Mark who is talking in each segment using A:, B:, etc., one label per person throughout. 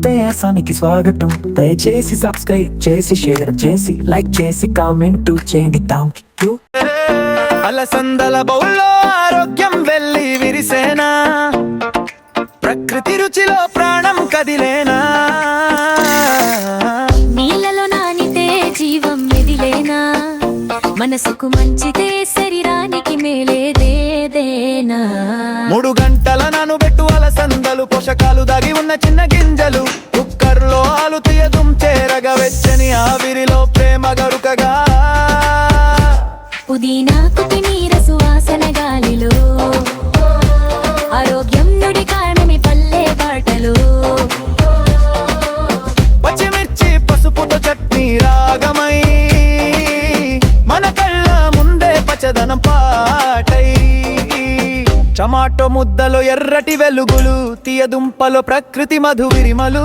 A: దేశానికి స్వాగతం. దయచేసి సబ్స్క్రైబ్ చేసి షేర్ చేసి లైక్ చేసి కామెంట్ చేయండి. థ్యాంక్ యూ
B: అలసందల బౌల్లో ఆరోగ్యం వెళ్ళి విరిసేనా? ప్రకృతి రుచిలో ప్రాణం కదిలేనా?
C: నీళ్ళలో నానితే జీవం మెదిలేనా? మనసుకు మంచిదే శరీరానికి మేలేదేదేనా?
B: మూడు ఉన్న చిన్న గింజలు. కుక్కర్లో ఆలు తీయదుం చేరగా వెచ్చని ఆవిరిలో ప్రేమ గరుకగా.
C: పుదీనా కొత్తిమీర సువాసన గాలిలో. ఆరోగ్యం నుడి కారణమి పల్లె బాటలో
B: పచ్చిమిర్చి పసుపుతో చట్నీ రాగమై. మన కళ్ళ ముందే పచ్చదనం పాటై. టమాటో ముద్దలో ఎర్రటి వెలుగులు. తీయదుంపలో ప్రకృతి మధు విరిమలు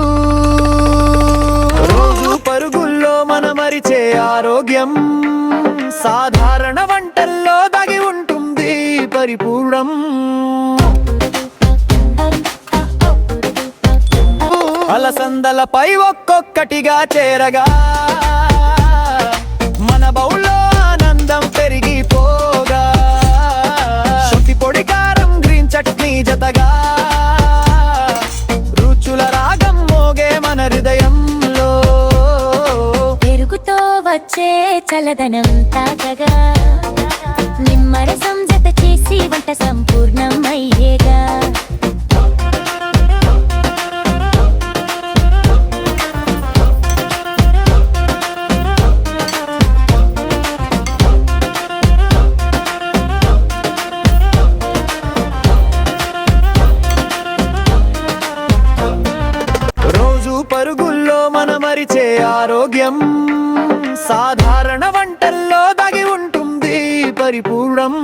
B: రోజు పరుగుల్లో మన మరిచే ఆరోగ్యం. సాధారణ వంటల్లో దాగి ఉంటుంది పరిపూర్ణం. అలసందలపై ఒక్కొక్కటిగా చేరగా
C: వచ్చే చల్లదనం తాకగా నిమ్మరసం జత చేసి వంట
B: సంపూర్ణమయ్యే పరిచే ఆరోగ్యం సాధారణ వంటల్లో దాగి ఉంటుంది పరిపూర్ణం.